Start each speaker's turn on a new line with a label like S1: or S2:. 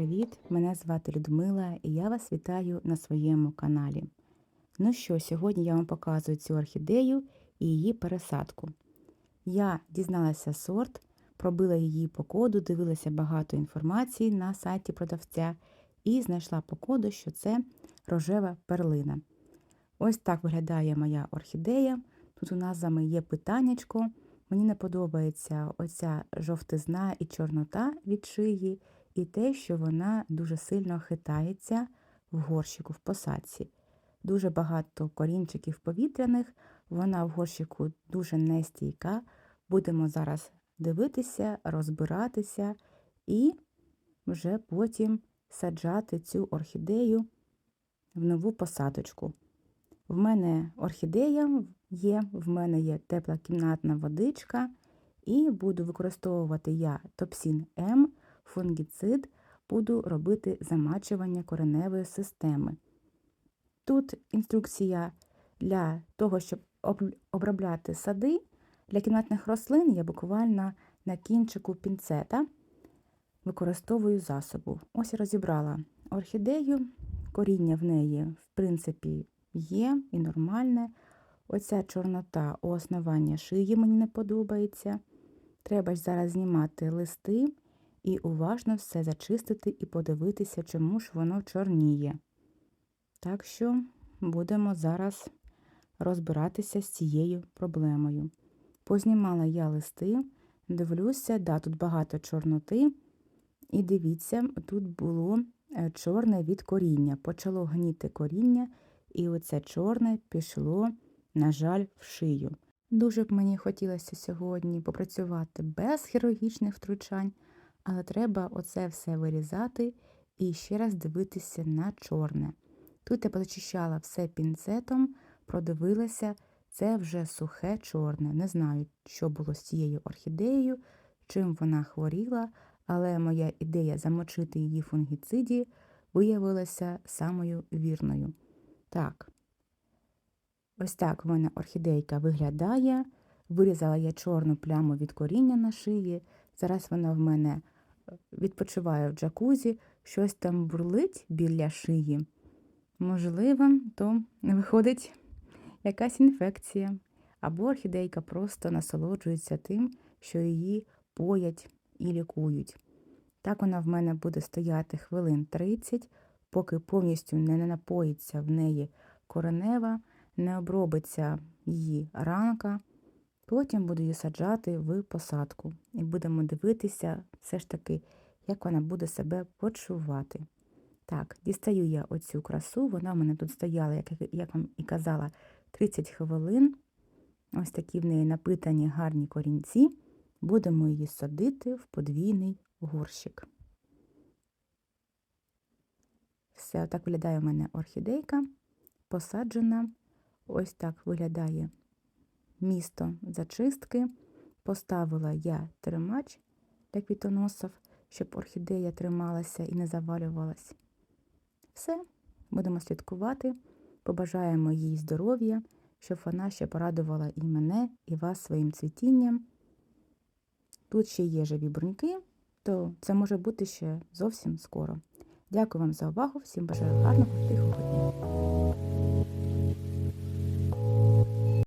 S1: привіт! Мене звати Людмила і я вас вітаю на своєму каналі. Ну що, сьогодні я вам показую цю орхідею і її пересадку. Я дізналася сорт, пробила її по коду, дивилася багато інформації на сайті продавця і знайшла по коду, що це рожева перлина. Ось так виглядає моя орхідея. Тут у нас з вами є питаннячко. Мені не подобається оця жовтизна і чорнота від шиї, і те, що вона дуже сильно хитається в горщику в посадці. Дуже багато корінчиків повітряних, вона в горщику дуже нестійка. Будемо зараз дивитися, розбиратися і вже потім саджати цю орхідею в нову посадочку. В мене орхідея є, в мене є тепла кімнатна водичка, і буду використовувати я топсін М, фунгіцид, буду робити замачування кореневої системи. Тут інструкція для того, щоб обробляти сади для кімнатних рослин, я буквально на кінчику пінцета використовую засобу. Ось розібрала орхідею, коріння в неї, в принципі, є і нормальне. Оця чорнота у основання шиї мені не подобається. Треба ж зараз знімати листи і уважно все зачистити і подивитися, чому ж воно чорніє. Так що будемо зараз розбиратися з цією проблемою. Познімала я листи, дивлюся, да, тут багато чорноти. І дивіться, тут було е, чорне від коріння. Почало гніти коріння, і оце чорне пішло, на жаль, в шию. Дуже б мені хотілося сьогодні попрацювати без хірургічних втручань, але треба оце все вирізати і ще раз дивитися на чорне. Тут я позачищала все пінцетом, продивилася, це вже сухе чорне. Не знаю, що було з цією орхідеєю, чим вона хворіла, але моя ідея замочити її фунгіциді виявилася самою вірною. Так, ось так в мене орхідейка виглядає. Вирізала я чорну пляму від коріння на шиї. Зараз вона в мене відпочиває в джакузі, щось там бурлить біля шиї. Можливо, то виходить якась інфекція. Або орхідейка просто насолоджується тим, що її поять і лікують. Так вона в мене буде стояти хвилин 30, поки повністю не напоїться в неї коренева, не обробиться її ранка. Потім буду її саджати в посадку і будемо дивитися, все ж таки, як вона буде себе почувати. Так, дістаю я оцю красу, вона в мене тут стояла, як як вам і казала, 30 хвилин. Ось такі в неї напитані гарні корінці. Будемо її садити в подвійний горщик. Все, отак виглядає у мене орхідейка, посаджена. Ось так виглядає місто зачистки. Поставила я тримач для квітоносів, щоб орхідея трималася і не завалювалась. Все, будемо слідкувати, побажаємо їй здоров'я, щоб вона ще порадувала і мене, і вас своїм цвітінням. Тут ще є живі бруньки, то це може бути ще зовсім скоро. Дякую вам за увагу, всім бажаю гарного тихого дня.